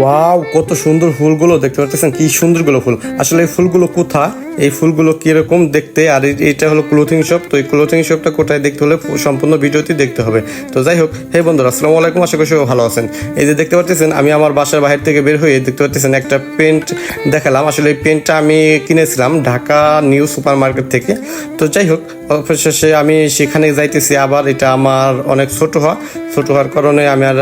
Wow কত সুন্দর ফুলগুলো দেখতে পাচ্ছেন কি সুন্দরগুলো ফুল। আসলে এই ফুলগুলো কোথা এই ফুলগুলো কীরকম দেখতে? আর এই- এইটা হলো ক্লোথিং শপ তো এই ক্লোথিং শপটা কোথায় দেখতে হলে সম্পূর্ণ ভিডিওটি দেখতে হবে। তো যাই হোক, হে বন্ধুরা, আসসালামু আলাইকুম। আশা করি সবাই ভালো আছেন। এই যে দেখতে পাচ্ছেন আমি আমার বাসার বাহির থেকে বের হয়ে দেখতে পাচ্ছেন একটা পেন্ট দেখালাম। আসলে এই পেন্টটা আমি কিনেছিলাম ঢাকা নিউ সুপার মার্কেট থেকে। তো যাই হোক, অবশেষে আমি সেখানে যাইতেছি। আবার এটা আমার অনেক ছোট হওয়া। ছোট হওয়ার কারণে আমি আর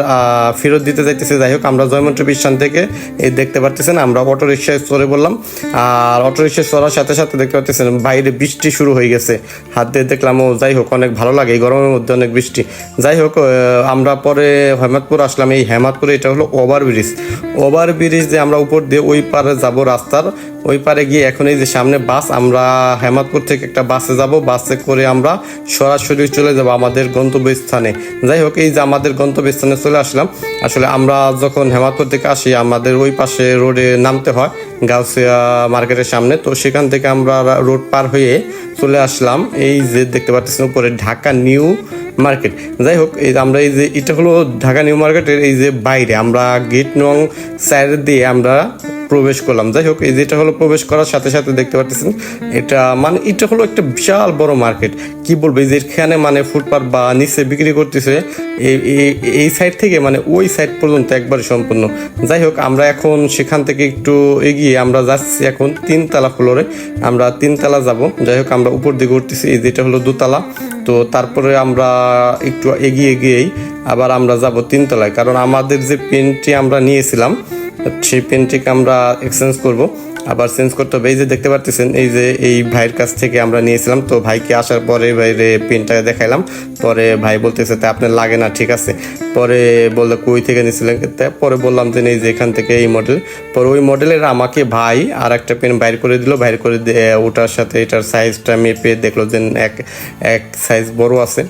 ফেরত দিতে যাইতেছি। যাই হোক, আমরা জয়মন্ত্র স্থান থেকে এই দেখতে পারতেছেন, আমরা অটো রিক্সায় চড়ে বললাম আর অটো রিক্সায় চড়ার সাথে সাথে দেখতে পাচ্ছেন বাইরে বৃষ্টি শুরু হয়ে গেছে। হাত দিয়ে দেখলাম, ও যাই হোক, অনেক ভালো লাগে এই গরমের মধ্যে অনেক বৃষ্টি। যাই হোক আমরা পরে হেমাদপুর আসলাম। এই হেমাদপুরে এটা হলো ওভার ব্রিজ ওভার ব্রিজ যে আমরা উপর দিয়ে ওই পারে যাব রাস্তার ওই পারে গিয়ে এখন এই যে সামনে বাস, আমরা হেমাদপুর থেকে একটা বাসে যাব। বাসে করে আমরা সরাসরি চলে যাব আমাদের গন্তব্যস্থানে। যাই হোক, এই যে আমাদের গন্তব্যস্থানে চলে আসলাম। আসলে আমরা যখন হেমাদপুর থেকে আসি, আমাদের ওই পাশে রোডে নামতে হয়, গাউসিয়া মার্কেটের সামনে। তো সেখান থেকে আমরা রোড পার হয়ে চলে আসলাম। এই যে দেখতে পাচ্ছেন, উপরে ঢাকা নিউ মার্কেট। যাই হোক, এই আমরা এই যে, এটা হলো ঢাকা নিউ মার্কেটের এই যে বাইরে। আমরা গেট নং সাইড দিয়ে আমরা প্রবেশ করলাম। যাই হোক, এই যেটা হলো প্রবেশ করার সাথে সাথে দেখতে পাচ্ছেন এটা মানে এটা হলো একটা বিশাল বড় মার্কেট। কি বলব, এই যে এখানে মানে ফুটপাথ বা নিচে বিক্রি করতেছে, এই সাইড থেকে মানে ওই সাইড পর্যন্ত একবারে সম্পূর্ণ। যাই হোক, আমরা এখন সেখান থেকে একটু এগিয়ে আমরা যাচ্ছি এখন তিনতলা ফ্লোরে। আমরা তিনতলা যাব। যাই হোক, আমরা উপর দিকে উঠতেছি, এই যেটা হলো দুতলা। তো তারপরে আমরা একটু এগিয়ে গিয়েই আবার আমরা যাব তিনতলায়। কারণ আমাদের যে পেনটি আমরা নিয়েছিলাম সেই পেনটিকে আমরা এক্সচেঞ্জ করব। আবার চেঞ্জ করতে হবে। এই যে দেখতে পারতেছেন, এই যে এই ভাইয়ের কাছ থেকে আমরা নিয়েছিলাম। তো ভাইকে আসার পরে ভাইরে পেনটা দেখাইলাম। পরে ভাই বলতেছে, তা আপনার লাগে না, ঠিক আছে। পরে বলল, কই থেকে নিয়েছিলেন? পরে বললাম যে, এই যে এখান থেকে এই মডেল পরে ওই মডেলের আমাকে ভাই আর একটা পেন বাইর করে দিল। বাইর করে ওটার সাথে এটার সাইজটা মেপে দেখল যে এক এক সাইজ বড় আছে।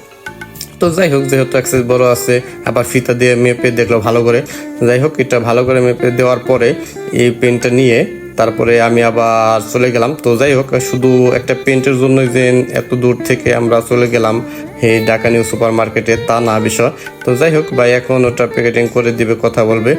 তো যাই হোক, যেহেতু অ্যাক্সেস বড় আছে, আবার ফিতা দিয়ে মেপে দেখল ভালো করে। যাই হোক, এটা ভালো করে মেপে দেওয়ার পরে এই পেনটা নিয়ে তারপরে আমি আবার চলে গেলাম। তো যাই হোক, শুধু একটা পেন্টের জন্য যে এত দূর থেকে আমরা চলে গেলাম এই ঢাকা নিউ সুপার মার্কেটে তা না বিষয়। তো যাই হোক, ভাই, এখন ওটা প্যাকেটিং করে দিবে, কথা বলবে।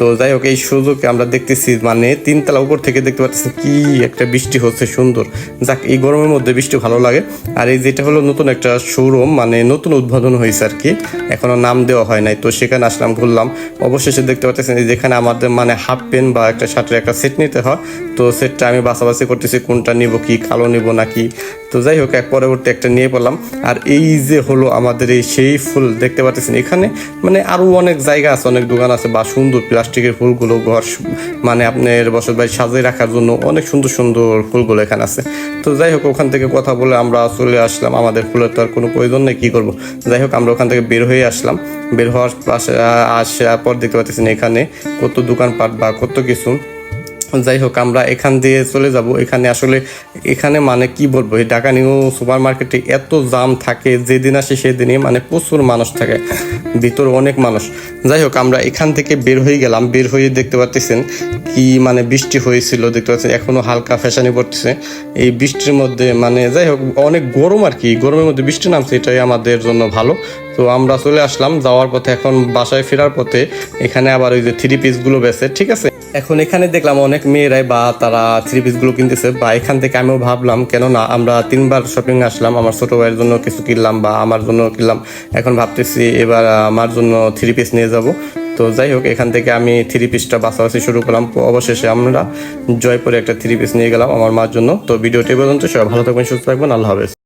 তো যাই হোক, এই সুযোগে আমরা দেখতেছি মানে তিনতলা উপর থেকে দেখতে পাচ্ছি কি একটা বৃষ্টি হচ্ছে, সুন্দর। যাক, এই গরমের মধ্যে বৃষ্টি ভালো লাগে। আর এই যেটা হলো নতুন একটা শোরুম মানে নতুন উদ্বোধন হয়েছে আর কি, এখনও নাম দেওয়া হয় নাই। তো সেখানে আসলাম, ঘুরলাম। অবশেষে দেখতে পাচ্ছেন যেখানে আমাদের মানে হাফ পেন বা একটা শার্টের একটা সেট নিতে হয়। তো সেটটা আমি বাছাবাছি করতেছি, কোনটা নিব, কি কালো নিব নাকি তো যাই হোক, এক পরবর্তী একটা নিয়ে পড়লাম আর এই যে হলো আমাদের এই সেই ফুল, দেখতে পাচ্ছেন এখানে মানে আরও অনেক জায়গা আছে, অনেক দোকান আছে বা সুন্দর প্লাস্টিকের ফুলগুলো ঘর মানে আপনার বসত বাড়ি সাজিয়ে রাখার জন্য অনেক সুন্দর সুন্দর ফুলগুলো এখানে আছে। তো যাই হোক, ওখান থেকে কথা বলে আমরা চলে আসলাম। আমাদের ফুলের তো আর কোনো প্রয়োজন নেই, কি করব? যাই হোক, আমরা ওখান থেকে বের হয়ে আসলাম। বের হওয়ার পাশে আসার পর দেখতে পাচ্ছেন এখানে কত দোকানপাট বা কত কিছু। যাই হোক, আমরা এখান দিয়ে চলে যাব। এখানে আসলে এখানে মানে কি বলব, এই ঢাকা নিউ সুপার মার্কেটে এত জাম থাকে, যেদিন আসে সেদিনই মানে প্রচুর মানুষ থাকে, ভিতরে অনেক মানুষ। যাই হোক, আমরা এখান থেকে বের হয়ে গেলাম। বের হয়ে দেখতে পাচ্ছেন কি মানে বৃষ্টি হয়েছিল, দেখতে পাচ্ছেন এখনও হালকা ফ্যাশনে পড়তেছে। এই বৃষ্টির মধ্যে মানে যাই হোক, অনেক গরম আর কি। গরমের মধ্যে বৃষ্টি নামছে, এটাই আমাদের জন্য ভালো। তো আমরা চলে আসলাম, যাওয়ার পথে, এখন বাসায় ফেরার পথে, এখানে আবার ওই যে থ্রি পিসগুলো বেছে ঠিক আছে? এখন এখানে দেখলাম অনেক মেয়েরাই বা তারা থ্রি পিসগুলো কিনতেছে। বা এখান থেকে আমিও ভাবলাম কেন না আমরা তিনবার শপিং আসলাম, আমার ছোট ভাইয়ের জন্য কিছু কিনলাম বা আমার জন্য কিনলাম। এখন ভাবতেছি এবার আমার জন্য থ্রি পিস নিয়ে যাব। তো যাই হোক, এখান থেকে আমি থ্রি পিসটা বাছাবাছি শুরু করলাম। অবশেষে আমরা জয়পুরে একটা থ্রি পিস নিয়ে গেলাম আমার মার জন্য। তো ভিডিওটি পর্যন্ত, সবাই ভালো থাকবেন, সুস্থ থাকবেন, আল্লাহ হাফেজ।